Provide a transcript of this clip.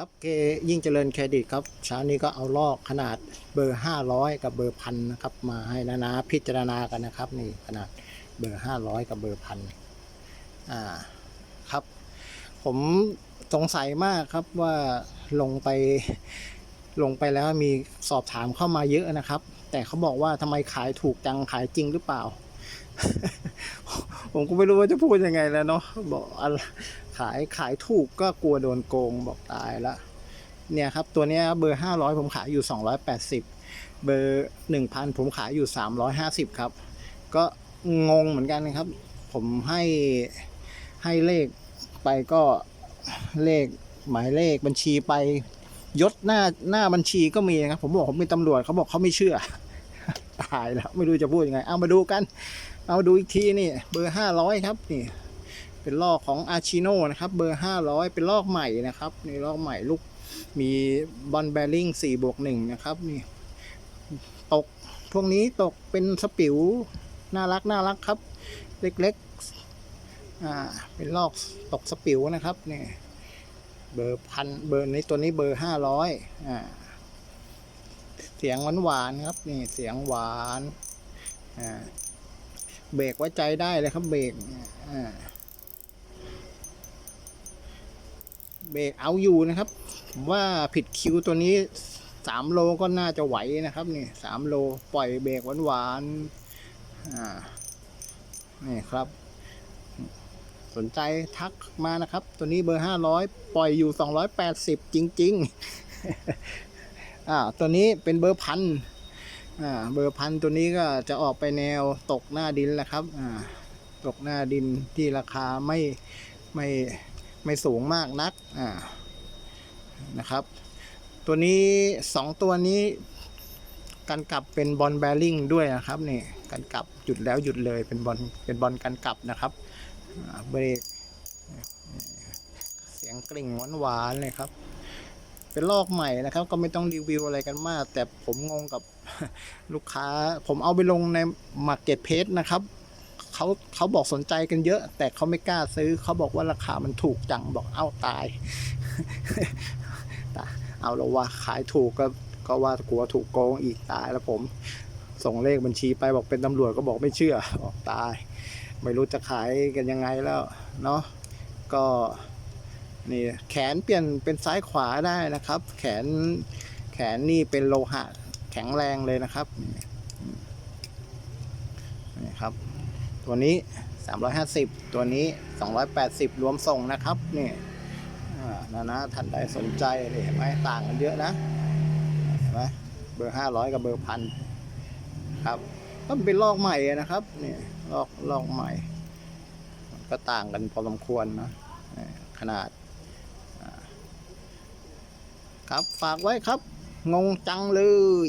ครับเกยิ่งเจริญเครดิตครับเช้านี้ก็เอาลอกขนาดเบอร์ 500 กับเบอร์พันนะครับมาให้นานาพิจารณากันนะครับนี่ขนาดเบอร์ 500 กับเบอร์พันอ่าครับ ผมสงสัยมากครับว่าลงไปลงไปแล้วมีสอบถามเข้ามาเยอะนะครับ แต่เขาบอกว่าทำไมขายถูกจังขายจริงหรือเปล่า ผมก็ไม่รู้ว่าจะพูดยังไงแล้วเนาะบอกอขายขายถูกก็กลัวโดนโกงบอกตายละเนี่ยครับตัวเนี้ยเบอร์500ผมขายอยู่280เบอร์1,000ผมขายอยู่350ครับ ก็งงเหมือนกันนะครับ ผมให้ให้เลขไปก็เลขหมายเลขบัญชีไปยศหน้าหน้าบัญชีก็มีนะครับ ผมบอกผมเป็นตำรวจเขาบอกเขาไม่เชื่อายแล้วไม่รู้จะพูดยังไง เอามาดูกัน เอามาดูอีกทีนี่เบอร์500ครับนี่ เป็นลอกของอาชิโนนะครับ เบอร์500เป็นลอกใหม่นะครับนี่ลอกใหม่ลูกมีบอลแบริ่ง4บวก1นะครับนี่ตกพวกนี้ตกเป็นสปิวน่ารักน่ารักครับ เล็กๆอ่าเป็นลอกตกสปิวนะครับนี่เบอร์พันเบอร์นี้ตัวนี้เบอร์500อ่า เสียงหวานๆครับ นี่เสียงหวานอ่าเบรกไว้ใจได้เลยครับ เบรกอ่าเบรกเอาอยู่นะครับผมว่าผิดคิวตัวนี้สามโลก็น่าจะไหวนะครับนี่สามโลปล่อยเบรกหวานๆอ่านี่ครับ สนใจทักมานะครับ ตัวนี้เบอร์ห้าร้อยปล่อยอยู่สองร้อยแปดสิบจริง ๆ อ่าตัวนี้เป็นเบอร์พันอ่าเบอร์พันตัวนี้ก็จะออกไปแนวตกหน้าดินแหละครับอ่าตกหน้าดินที่ราคาไม่ไม่ไม่สูงมากนักอ่านะครับ ตัวนี้สองตัวนี้กันกลับเป็นบอลแบริ่งด้วยนะครับนี่กันกลับหยุดแล้วหยุดเลยเป็นบอลเป็นบอลกันกลับนะครับอ่าเบรกเสียงกริ่งหวานๆเลยครับ เป็นลอกใหม่นะครับ ก็ไม่ต้องรีวิวอะไรกันมาก แต่ผมงงกับลูกค้า ผมเอาไปลงใน Market p a c e นะครับเขาเขาบอกสนใจกันเยอะ แต่เขาไม่กล้าซื้อเขาบอกว่าราคามันถูกจังบอกเอ้าตาย เอาล้วว่าขายถูกก็ก็ว่ากลัวถูกโกงอีกตายแล้วผม ส่งเลขบัญชีไปบอกเป็นตำรวจก็บอกไม่เชื่อบอกตาย ไม่รู้จะขายกันยังไงแล้วเนาะก็ นี่แขนเปลี่ยนเป็นซ้ายขวาได้นะครับ แขนแขนนี่เป็นโลหะแข็งแรงเลยนะครับนี่ครับ ตัวนี้ 350 ตัวนี้ 280 รวมส่งนะครับนี่นะนะท่านใดสนใจนี่เห็นไหมต่างกันเยอะนะเห็นไหมเบอร์ 500 กับเบอร์พันครับก็เป็นลอกใหม่นะครับนี่ลอกลอกใหม่ ก็ต่างกันพอสมควรนะขนาด ครับ ฝากไว้ครับ งงจังเลย